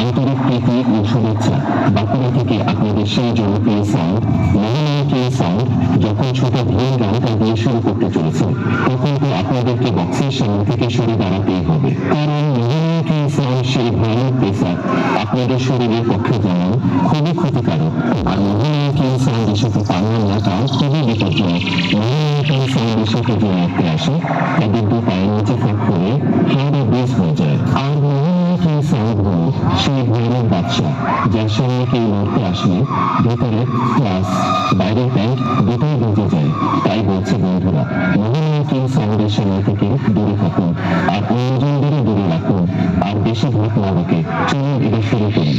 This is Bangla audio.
আন্তরিক প্রীতি ও শুভেচ্ছা বাঁকুড়া থেকে আপনাদের সেই জনপ্রিয় সাউন্ড মহানায়ক সাউন্ড যখন ছোট ভিন গানটা দিয়ে শুরু করতে চলেছে। তখন তো আপনাদেরকে বক্সের সামনে থেকে সরে দাঁড়াতেই হবে। কারণ মহানায়ক সাউন্ড সেই ভয়ানক পেশা। আপনাদের শরীরের পক্ষে যেমন খুবই ক্ষতিকারক, আর মহানায়ক এই সাউন্ড পালন না তাও খুবই বিপজ্জনক। মহানায়ক এই সাউন্ড এসে যে আসে, তাদের দু পায়ের নিচে ফাঁক করে হাওড়ে বেশ হয়ে যায়। আর সেই ভয়ানক বাদশা যার সামনে কেউ লড়তে আসলে ভেতরে ক্লাস বাইরের প্যান্ট দুটোই বেঁচে যায়। তাই বলছে বন্ধুরা মহানায়ক কিং সাউন্ডের সময় থেকে দূরে থাকুন, আর অন্যজনদেরও দূরে রাখুন, আর বেশি ভোট না রেখে চলুন, এটা শুরু করুন।